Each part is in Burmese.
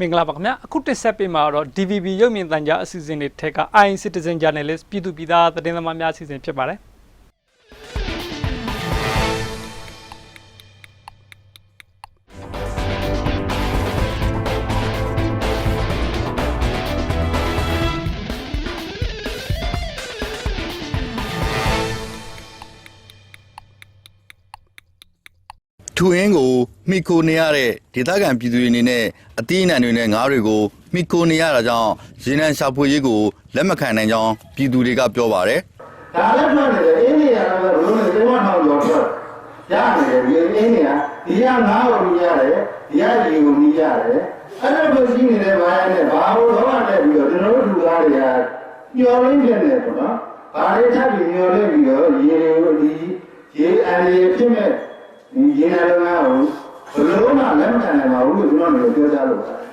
မင်္ဂလာပါခင်ဗျာအခုတစ်ဆက်ပေးမှာတော့ DVB ရုပ်မြင်သံကြားအစီအစဉ်တွေထက်က i Citizen Journalist ပြည်သူပြည်သားသတင်းသမားများအစီအစဉ်ဖြစ်ပါတယ်ထူအင်းကို မိခိုနေရတဲ့ဒေသခံပြည်သူတွေအနေနဲ့အသီးအနှံတွေနဲ့ငါးတွေကိုမိခိုနေရတာကြောင့်ရေနံရှာဖွေရေးကိုလက်မခံနိုင်ကြောင်းပြည်သူတွေကပြောပါတယ်ဒါလည်းမှတ်နေတယ်အင်းနေရတော့ဘယ်လိုလဲသုံးထောင်ကျော်ထွက်ရတယ်ဒီအင်းနေရဒီကငါးကိုမြည်ရတယ်ဒီကဒီကိုမြည်ရတယ်အဲ့ဒါကိုရှိနေတဲ့ဘာရနဲ့ဘာလို့တော့တက်ပြီးတော့ကျွန်တော်တို့လူသားတွေကညှော်ရင်းနေတယ်ပေါ့နော်ဘာတွေထပ်ပြီးညှော်ရင်းပြီးတော့ရေတွေကိုဒီရေအန်ရေဖြစ်မဲ့ဒီရေနံလုံးကားကို ဘယ်လိုမှလက်မခံနိုင်ပါဘူးလို့ကျွန်တော်တို့ပြောကြလို့ပါတယ်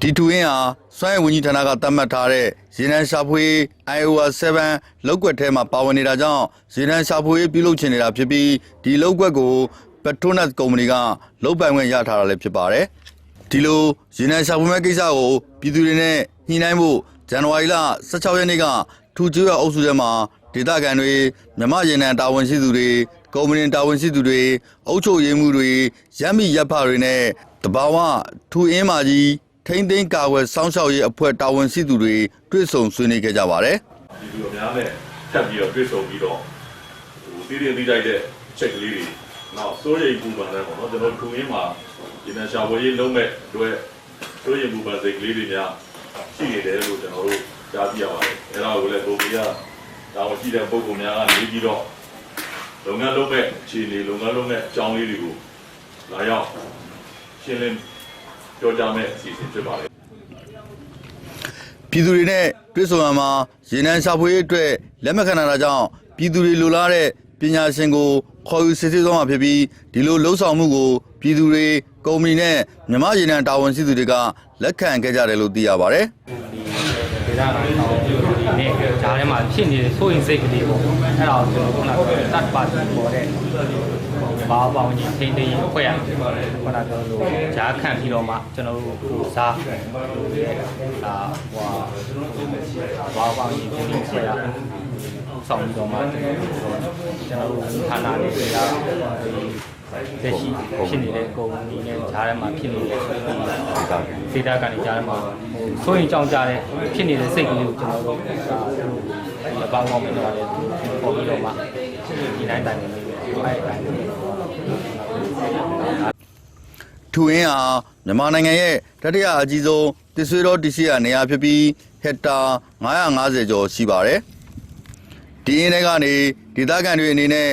ဒီထူအင်းဟာစွမ်းရည်ဝန်ကြီးဌာနကသတ်မှတ်ထားတဲ့ရေနံရှာဖွေ IOR 7လောက်ကွက်ထဲမှာပါဝင်နေတာကြောင့်ရေနံရှာဖွေပြုလုပ်ချင်နေတာဖြစ်ပြီးဒီလောက်ကွက်ကို Petronas ကုမ္ပဏီကလုပ်ပိုင်ခွင့်ရထားတာလည်းဖြစ်ပါတယ်ဒီလိုရေနံရှာဖွေမဲ့ကိစ္စကိုပြည်သူတွေနဲ့ညှိနှိုင်းဖို့ဇန်နဝါရီလ16ရက်နေ့ကထူကျွေးရအုပ်စုထဲမှာဒေသခံတွေမြမရေနံတာဝန်ရှိသူတွေ ကုမ္ပဏီတာဝန်ရှိသူတွေအုပ်ချုပ်ရေးမှုတွေရပ်မိရပ်ဖတွေနဲ့တဘာဝထူအင်းမာကြီးထိမ့်သိမ်းကာဝယ်စောင်းရှောက်ရေးအဖွဲ့တာဝန်ရှိသူတွေတွေ့ဆုံဆွေးနွေးခဲ့ကြပါတယ်ဒီလိုအများနဲ့ထပ်ပြီးတော့တွေ့ဆုံပြီးတော့ဟိုတည်တည်ပြီးလိုက်တဲ့ချက်ကလေးတွေနောက်စိုးရိမ်ပူပန်တဲ့ပေါ့နော်ကျွန်တော်ခုရင်းမှာဒီနေ့ရှာဖွေရေးလုံးမဲ့အတွက်စိုးရိမ်ပူပန်စိတ်ကလေးတွေများရှိနေတယ်လို့ကျွန်တော်တို့ကြားသိရပါတယ်အဲဒါကိုလည်းကိုကြီးကဒါကိုကြည့်တဲ့ပုံပုံများကနေပြီးတော့ လုပ်ငန်းလုပ်မဲ့အခြေအနေလုပ်ငန်းလုပ်မဲ့အကြောင်းလေးတွေကိုလာရောက်ရှင်းလင်းပြောကြားမဲ့အစီအစဉ်ဖြစ်ပါတယ်ပြည်သူတွေနဲ့တွေ့ဆုံရမှာရေနံရှာဖွေရေးအတွက်လက်မခံနိုင်တာကြောင့်ပြည်သူတွေလိုလားတဲ့ပညာရှင်ကိုခေါ်ယူစစ်ဆေးသွားမှာဖြစ်ပြီးဒီလိုလှုပ်ဆောင်မှုကိုပြည်သူတွေကုမ္ပဏီနဲ့မြမရေနံတာဝန်ရှိသူတွေကလက်ခံခဲ့ကြတယ်လို့သိရပါတယ်ဒေသခံတောင်ပြုတွေ နဲ့ဂျားထဲမှာဖြစ်နေတဲ့ဆိုရင်စိတ်ကလေးပေါ့အဲ့ဒါကိုကျွန်တော်ခုနကတတ်ပါတီပေါ်တဲ့ဘာပေါင်းကြီးထိန်းသိမ်းရေးအဖွဲ့ရခုနကပြောလို့ဂျားခန့်ပြီးတော့မှကျွန်တော်တို့ကိုစားဒါဟိုဘာပေါင်းကြီးထိန်းသိမ်းချက်ရ ဆောင်ပြီးတော့မှကျွန်တော်တို့ဌာနတွေတွေကတက်ရှိဖြစ်နေတဲ့ကုမ္ပဏီနဲ့ဂျားထဲမှာဖြစ်နေတဲ့ဒေတာကနေဂျားထဲမှာဟိုဆိုရင်ကြောင်ကြတဲ့ဖြစ်နေတဲ့စိတ်ကလေးကိုကျွန်တော်တို့ဒါဒီအပေါင်းကောင်းမင်းတို့လည်းပေါ်ပြီးတော့မှဒီတိုင်းတိုင်းနေနေအဲ့တိုင်းထူအင်းဟာမြန်မာနိုင်ငံရဲ့တတိယအကြီးဆုံးတဆွေတော်တရှိရနေရာဖြစ်ပြီးဟက်တာ950ကျော်ရှိပါတယ် ဒီအင်းတွေကနေဒေသခံတွေအနေနဲ့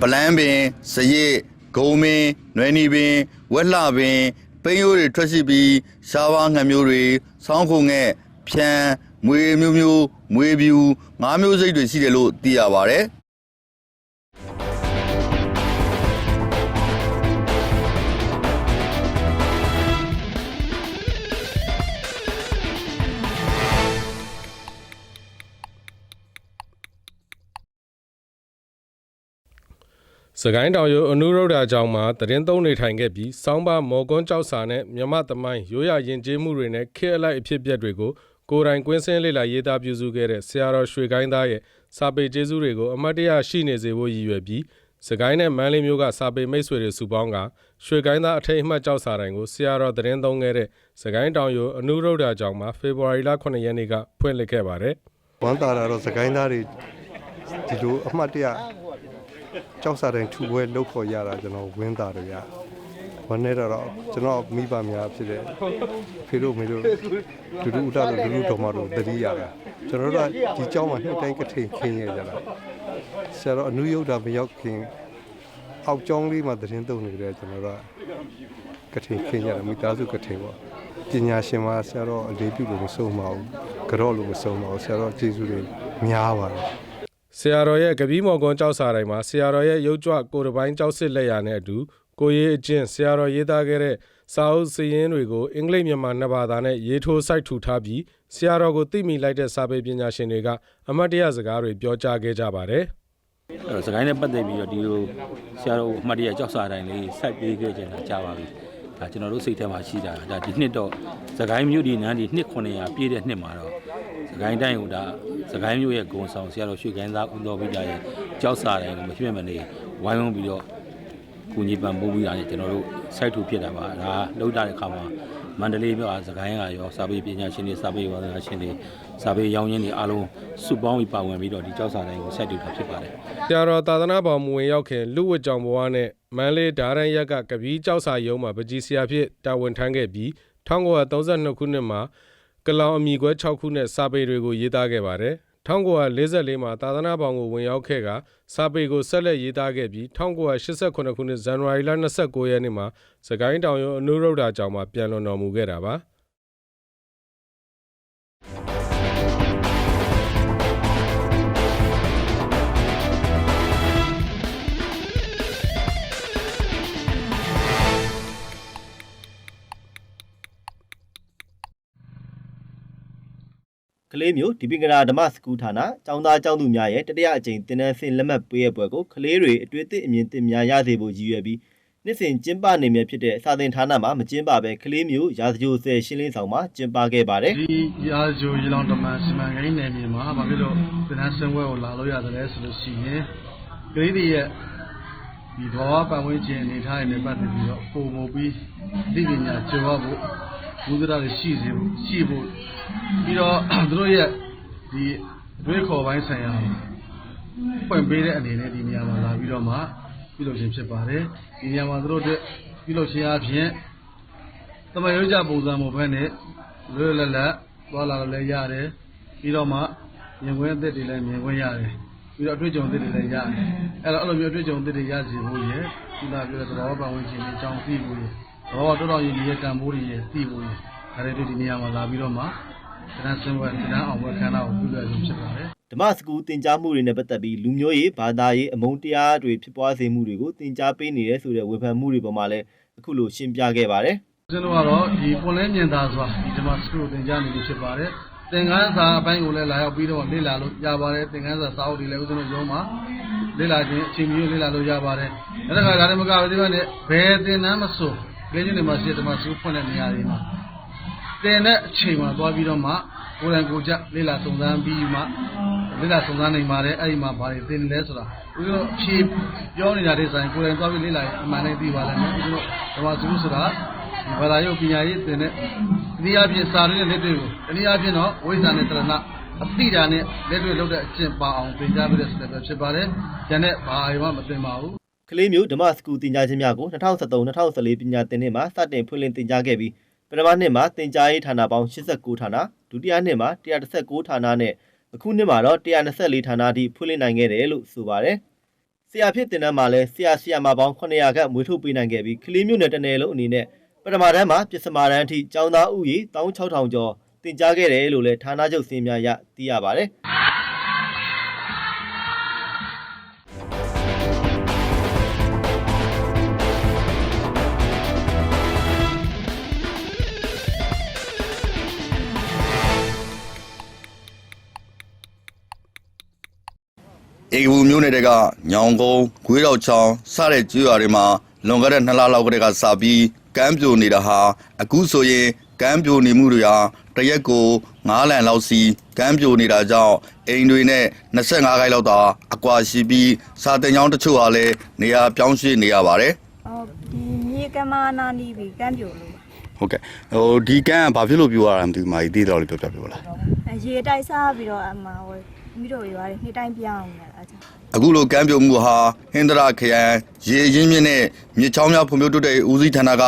ပလန်းပင်စရစ်ဂုံမင်းနွယ်နီပင်ဝက်လှပင်ပိန်းရိုးတွေထွက်ရှိပြီးရှားပါးငှက်မျိုးတွေဆောင်းခုံငှက်ဖြန်းမွေမျိုးမျိုးမွေပြူငါးမျိုးစိတ်တွေရှိတယ်လို့သိရပါတယ် စကိုင်းတောင်ရိုးအနုရုဒ္ဓကျောင်းမှာတရင်သုံးနေထိုင်ခဲ့ပြီးစောင်းပါမော်ကွန်းကြောက်စာနဲ့မြမသမိုင်းရိုးရရင်ကျေးမှုတွေနဲ့ခေတ်အလိုက်အဖြစ်အပျက်တွေကိုကိုယ်တိုင်ကွင်းစင်းလေ့လာရေးသားပြုစုခဲ့တဲ့ဆရာတော်ရွှေကိုင်းသားရဲ့စာပေကျေးဇူးတွေကိုအမတ်တရရှိနေစေဖို့ရည်ရွယ်ပြီးစကိုင်းနဲ့မန်းလေးမျိုးကစာပေမိတ်ဆွေတွေစုပေါင်းကရွှေကိုင်းသားအထိတ်အမှတ်ကြောက်စာတိုင်ကိုဆရာတော်တရင်သုံးခဲ့တဲ့စကိုင်းတောင်ရိုးအနုရုဒ္ဓကျောင်းမှာဖေဖော်ဝါရီလ9ရက်နေ့ကဖွင့်လှစ်ခဲ့ပါတယ်ဝမ်းသာတာတော့စကိုင်းသားတွေဒီလိုအမှတ်တရ ကြောက်စားတဲ့ထူပွဲလှုပ်ဖို့ရတာကျွန်တော်ဝင်းသာတယ်ဗျာဝမ်းနေတော့ကျွန်တော်မိဘများဖြစ်တဲ့ဖေတို့မေတို့ဒူဒူဥတာတို့ဒူဒူတော်မတို့တတိရတာကျွန်တော်တို့ကဒီเจ้าမှာနှစ်တိုင်းကထိန်ခင်းရကြတာဆရာတော်အနုယုဒ္ဓမရောက်ခင်အောက်ကျောင်းလေးမှာသတင်းသုံးနေတယ်ကျွန်တော်တို့ကထိန်ခင်းရတာမိသားစုကထိန်ပေါ့ပညာရှင်မှာဆရာတော်အလေးပြုလို့မဆုံးပါဘူးကြော့လို့မဆုံးပါဘူးဆရာတော်ကျေးဇူးတွေများပါတယ် ဆရာတော်ရဲ့ကပီးမော်ကွန်ကြောက်စာတိုင်းမှာဆရာတော်ရဲ့ရုပ်ကြွကိုယ်တစ်ပိုင်းကြောက်စစ်လက်ရာနဲ့အတူကိုရေးအကျင့်ဆရာတော်ရေးသားခဲ့တဲ့စာအုပ်စည်ရင်းတွေကိုအင်္ဂလိပ်မြန်မာနှစ်ဘာသာနဲ့ရေးထိုးစိုက်ထူထားပြီးဆရာတော်ကိုသိမိလိုက်တဲ့စာပေပညာရှင်တွေကအမတ်တရစကားတွေပြောကြားခဲ့ကြပါတယ်အဲ့တော့စကိုင်းနဲ့ပတ်သက်ပြီးတော့ဒီလိုဆရာတော်အမှတ်တရကြောက်စာတိုင်းလေးစိုက်ပေးခဲ့ကြတာကြားပါပြီဒါကျွန်တော်တို့စိတ်ထဲမှာရှိတာဒါဒီနှစ်တော့စကိုင်းမြို့ဒီနန်းဒီနှစ်900ပြည့်တဲ့နှစ်မှာတော့စ ကိုင်းတိုင်းကဒါစကိုင်းမြို့ရဲ့ဂုံဆောင်ဆရာတော်ရွှေကိုင်းသားဦးတော်ဘိတာရဲ့ကြောက်စာတိုင်းကိုမဖြစ်မနေဝိုင်းဝန်းပြီးတော့ကုညီပံပိုးပြီးတာနဲ့ကျွန်တော်တို့စိုက်ထူဖြစ်တာပါဒါလောက်တာတဲ့အခါမှာမန္တလေးမြို့အားစကိုင်းကရောစာပေပညာရှင်တွေစာပေဝါသနာရှင်တွေစာပေရောင်းရင်းတွေအားလုံးစုပေါင်းပြီးပါဝင်ပြီးတော့ဒီကြောက်စာတိုင်းကိုစိုက်ထူတာဖြစ်ပါတယ်ဆရာတော်သာသနာ့ဘောင်မဝင်ရောက်ခင်လူဝတ်ကြောင်ဘဝနဲ့မန်းလေးဓာရန်ရက်ကကပီးကြောက်စာရုံးမှာပကြီးဆရာဖြစ်တာဝန်ထမ်းခဲ့ပြီး1932ခုနှစ်မှာ ကလောင်အမိခွဲ6ခုနဲ့စာပေတွေကိုရေးသားခဲ့ပါတယ်1944မှာသာသနာ့ဘောင်ကိုဝင်ရောက်ခဲ့ကစာပေကိုဆက်လက်ရေးသားခဲ့ပြီး1989ခုနှစ်ဇန်နဝါရီလ29ရက်နေ့မှာစကိုင်းတောင်ရုံအနုရုဒ္ဓကျောင်းမှာပြန်လွန်တော်မူခဲ့တာပါ ကလေးမျိုးဒီပင်ကရာဓမ္မစကူဌာနចောင်းသားចောင်းသူများရဲ့တတိယအကြိမ်သင်တန်းဆင်လက်မှတ်ပေးရပွဲကိုကလေးတွေအတွေ့အသည့်အမြင်သင်များရစေဖို့ရည်ရွယ်ပြီးနှစ်စဉ်ကျင်းပနေမြဲဖြစ်တဲ့စာသင်ဌာနမှာမကျင်းပပဲကလေးမျိုးရာဇဂျိုဆယ်ရှင်းလင်းဆောင်မှာကျင်းပခဲ့ပါတယ်။ဒီရာဇဂျိုရေလောင်းဓမ္မစီမံကိန်းနယ်မြေမှာဘာဖြစ်လို့သင်တန်းဆင်ပွဲကိုလာလို့ရတယ်ဆိုလို့ရှိရင်ကလေးတွေရဲ့ဒီဘဝပတ်ဝန်းကျင်အနေထားတွေနဲ့ပတ်သက်ပြီးတော့ပုံမူပြီးသိပညာကျော်ဖို့ ဘုဒ္ဓရာတွေရှိစေဖို့ရှိဖို့ပြီးတော့သူတို့ရဲ့ဒီအတွေးခေါ်ပိုင်းဆိုင်ရာပွင့်ပေးတဲ့အနေနဲ့ဒီနေရာမှာလာပြီးတော့မှပြုလုပ်ခြင်းဖြစ်ပါတယ်ဒီနေရာမှာသူတို့အတွက်ပြုလုပ်ခြင်းအပြင်တမန်ရိုးကြပုံစံမျိုးပဲနဲ့လွယ်လွယ်လတ်လတ်သွားလာလို့လည်းရတယ်ပြီးတော့မှမြင်ကွင်းအသစ်တွေလည်းမြင်ခွင့်ရတယ်ပြီးတော့အတွေ့အကြုံအသစ်တွေလည်းရတယ်အဲ့တော့အဲ့လိုမျိုးအတွေ့အကြုံအသစ်တွေရစီဖို့ရယ်ဒီလာပြောတဲ့သဘောပတ်ဝန်းကျင်တွေအကြောင်းသိဖို့ရယ် သဘောတော်တော်ရည်ရည်တန်ဖိုးတွေရယ်သိဖို့ရယ်ဒါတွေဒီနေရာမှာလာပြီးတော့မှတန်းစင်ဝဲတန်းအောင်ဝဲခန်းတော်ကိုပြုလုပ်ရခြင်းဖြစ်ပါတယ်ဓမ္မစကူတင် जा မှုတွေနဲ့ပတ်သက်ပြီးလူမျိုးရေးဘာသာရေးအမုန်းတရားတွေဖြစ်ပွားစေမှုတွေကိုတင် जा ပေးနေတယ်ဆိုတဲ့ဝေဖန်မှုတွေပေါ်မှာလည်းအခုလိုရှင်းပြခဲ့ပါတယ်ကျွန်တော်ကတော့ဒီပွန်လဲမြင်သာစွာဒီဓမ္မစကူသင်ကြားနေလို့ဖြစ်ပါတယ်သင်္ကန်းစာအပိုင်းကိုလည်းလာရောက်ပြီးတော့လေ့လာလို့ရပါတယ်သင်္ကန်းစာစာအုပ်တွေလည်းဦးဇင်းတို့ရုံးမှာလေ့လာခြင်းအချိန်မျိုးလေ့လာလို့ရပါတယ်အဲ့ဒါကဒါလည်းမကဘူးဒီဘက်နဲ့ဘယ်သင်တန်းမဆို လေ့ကျင့်နေမှာရှိတဲ့ဓမ္မစကူဖွင့်တဲ့နေရာတွေမှာသင်တဲ့အချိန်မှာသွားပြီးတော့မှကိုယ်တိုင်ကိုယ်ကျလေ့လာစုံစမ်းပြီးမှလေ့လာစုံစမ်းနိုင်ပါတယ်အဲ့ဒီမှာဘာတွေသင်လဲဆိုတာဦးဇင်းတို့အဖြေပြောနေတာတွေဆိုင်ကိုယ်တိုင်သွားပြီးလေ့လာရင်အမှန်နဲ့သိပါလိမ့်မယ်ဦးဇင်းတို့ဓမ္မစကူဆိုတာဒီဘာသာရေးပညာရေးသင်တဲ့ဒီအပြင်စာရင်းနဲ့လက်တွေ့ကိုတနည်းအားဖြင့်တော့ဝိဇ္ဇာနဲ့တရဏအတိဒါနဲ့လက်တွေ့လုပ်တဲ့အကျင့်ပါအောင်သင်ကြားပေးတဲ့ဆိုတဲ့ပဲဖြစ်ပါတယ်။ကျန်တဲ့ဘာအရင်မှမသင်ပါဘူး။ ကလေးမျိုးဓမ္မစကူတင်ကြားခြင်းများကို2013-2014ပညာသင်နှစ်မှာစတင်ဖွင့်လှစ်တင်ကြားခဲ့ပြီးပထမနှစ်မှာတင်ကြားရေးဌာနပေါင်း89ဌာနဒုတိယနှစ်မှာ119ဌာနနဲ့အခုနှစ်မှာတော့124ဌာနအထိဖွင့်လှစ်နိုင်ခဲ့တယ်လို့ဆိုပါတယ်။ဆရာဖြစ်တင်တဲ့မှာလဲဆရာဆရာမပေါင်း900ခန့်မွေးထုတ်ပေးနိုင်ခဲ့ပြီးကလေးမျိုးနဲ့တနယ်လုံးအနေနဲ့ပထမတန်းမှာပစ္စမာတန်းအထိကျောင်းသားဥယေ16000ကျော်တင်ကြားခဲ့တယ်လို့လည်းဌာနချုပ်စင်းများရသိရပါတယ်။ ဧကဘူးမြို့နယ်တွေကညောင်ကုန်းဂွေးတော်ချောင်းစတဲ့ကျွော်တွေမှာလွန်ခဲ့တဲ့နှစ်လလောက်ကတည်းကစပြီးကမ်းပြိုနေတာဟာအခုဆိုရင်ကမ်းပြိုနေမှုတွေဟာတရက်ကို9လန်လောက်စီကမ်းပြိုနေတာကြောင့်အိမ်တွေနဲ့25ခိုင်လောက်သာအကွာရှိပြီးစာတင်ကျောင်းတချို့ဟာလည်းနေရာပြောင်းရွှေ့နေရပါတယ်အော်ဒီမြေကမနာနီးပြီးကမ်းပြိုလို့ပါဟုတ်ကဲ့ဟိုဒီကမ်းကဘာဖြစ်လို့ပြိုရတာမသိဘူးမာကြီးသေးတော်လေးပြောပြပြပါလားအဲရေတိုက်စားပြီးတော့အမဟို မိတို့ရွာတွေနှစ်တိုင်းပြောင်းနေရတာအဲ့ဒါကြောင့်အခုလိုကမ်းပြိုမှုဟာဟင်္ဒရာခရိုင်ရေရင်းမြစ်နဲ့မြစ်ချောင်းများဖွံ့ဖြိုးတိုးတက်ရေးဦးစီးဌာနက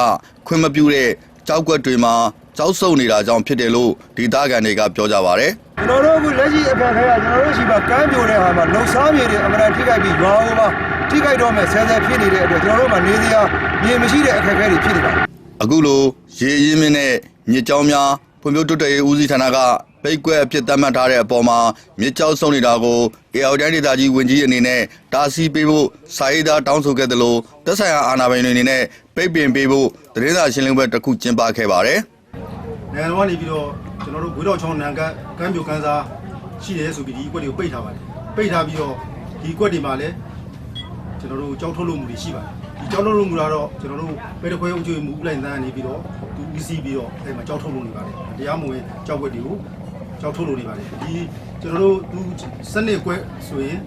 ခွင့်မပြုတဲ့ကြောက်ကွက်တွေမှာကြောက်ဆုပ်နေတာကြောင့်ဖြစ်တယ်လို့ဒေသခံတွေကပြောကြပါဗျ။ကျွန်တော်တို့အခုလက်ရှိအခက်အခဲကကျွန်တော်တို့ရှိမှာကမ်းပြိုတဲ့ဟာမှာလုံစားမြေတွေအမှန်တန်ထိခိုက်ပြီးရွာဟိုမှာထိခိုက်တော့မဲ့ဆဲဆဲဖြစ်နေတဲ့အတွက်ကျွန်တော်တို့မှာနေစရာမြေမရှိတဲ့အခက်အခဲတွေဖြစ်နေပါတယ်အခုလိုရေရင်းမြစ်နဲ့မြစ်ကြောင်းများဖွံ့ဖြိုးတိုးတက်ရေးဦးစီးဌာနက ပိတ်ကွက်အဖြစ်သတ်မှတ်ထားတဲ့အပေါ်မှာမြစ်ကြောင်းဆုံနေတာကိုအေအော်တိုင်းဒေသကြီးဝင်ကြီးအနေနဲ့တာစီပေးဖို့စာရေးသားတောင်းဆိုခဲ့တယ်လို့သက်ဆိုင်ရာအာဏာပိုင်တွေအနေနဲ့ပိတ်ပင်ပေးဖို့သတင်းစာရှင်းလင်းပွဲတစ်ခုကျင်းပခဲ့ပါတယ်။နိုင်ငံတော်ကနေပြီးတော့ကျွန်တော်တို့ဂွေးတော်ချောင်းနံကတ်ကမ်းပြိုကမ်းစားရှိတယ်ဆိုပြီးဒီအကွက်တွေကိုပိတ်ထားပါတယ်ပိတ်ထားပြီးတော့ဒီကွက်တွေမှာလည်းကျွန်တော်တို့ကြောက်ထုတ်လို့မှုတွေရှိပါတယ်ဒီကြောက်ထုတ်လို့မှုကတော့ကျွန်တော်တို့ပဲတခွဲအုပ်ချုပ်မှုဥလိုက်တန်းနေပြီးတော့သူဦးစီးပြီးတော့အဲ့မှာကြောက်ထုတ်လို့နေပါတယ်တရားမဝင်ကြောက်ွက်တွေကို ကြောက်ထုတ်လို့နေပါတယ်ဒီကျွန်တော်တို့သူစနစ်ကွက်ဆိုရင်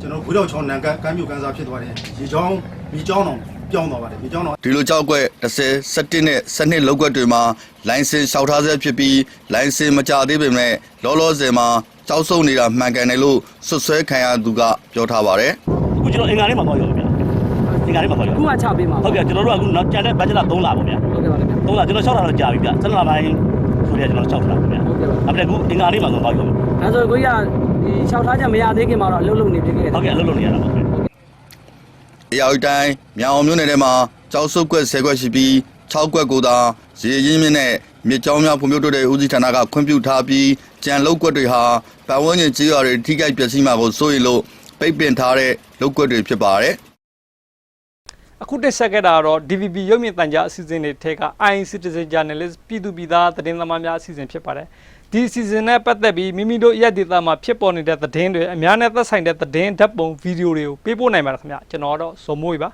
ကျွန်တော်ဘွေးတော်ချောင်းနံကကမ်းမြုပ်ကန်းစားဖြစ်သွားတယ်ရေချောင်းမြေချောင်းအောင်ပြောင်းသွားပါတယ်မြေချောင်းတော့ဒီလိုကြောက်ကွက်30 17နဲ့12လောက်ကွက်တွေမှာလိုင်စင်လျှောက်ထားဆဲဖြစ်ပြီးလိုင်စင်မကြသေးပေမဲ့လောလောဆယ်မှာကြောက်ဆုံနေတာမှန်ကန်တယ်လို့ဆွဆွဲခံရသူကပြောထားပါတယ်အခုကျွန်တော်အင်္ဂါလေးမှာသွားရောဗျာအင်္ဂါလေးမှာသွားရောခုမှချပေးမှာဟုတ်ကဲ့ကျွန်တော်တို့ကအခုနောက်ကြံတဲ့ဘတ်ဂျက်လာ3လပါဗျာဟုတ်ကဲ့ပါခင်ဗျာ3လကျွန်တော်6လတော့ကြာပြီဗျာ7လပိုင်းဆိုရကျွန်တော်6လပါဗျာ ဟုတ်ကဲ့ပါ après အခုအင်္ဂါလေးမှာသွားရောဒါဆိုကိုကြီးကဒီလျှောက်ထားချက်မရသေးခင်မှာတော့အလုပ်လုပ်နေဖြစ်ခဲ့တယ်ဟုတ်ကဲ့အလုပ်လုပ်နေရတာပါဗျာ။အရာဝတီတိုင်းမြောင်အောင်မြို့နယ်ထဲမှာကြောက်စုပ်ကွက်10ကွက်ရှိပြီး6ကွက်ကိုသာရေရင်းမြင့်နဲ့မြေကြောင်းများဖွံ့ဖြိုးတိုးတဲ့ဦးစီးဌာနကခွင့်ပြုထားပြီးကြံလုတ်ကွက်တွေဟာပတ်ဝန်းကျင်ကြေးရွာတွေထိခိုက်ပျက်စီးမှာကိုစိုးရိမ်လို့ပိတ်ပင်ထားတဲ့လုတ်ကွက်တွေဖြစ်ပါတယ်။ အခုတက်ဆက်ခဲ့တာကတော့ DVB ရုပ်မြင်သံကြားအစီအစဉ်တွေထဲက i Citizen Journalist ပြည်သူပြည်သားသတင်းသမားများအစီအစဉ်ဖြစ်ပါတယ်ဒီအစီအစဉ်နဲ့ပတ်သက်ပြီးမိမိတို့ရက်ဒေတာမှာဖြစ်ပေါ်နေတဲ့သတင်းတွေအများနဲ့သက်ဆိုင်တဲ့သတင်းဓာတ်ပုံဗီဒီယိုတွေကိုပေးပို့နိုင်ပါတယ်ခင်ဗျကျွန်တော်ကတော့ဇော်မိုးကြီးပါ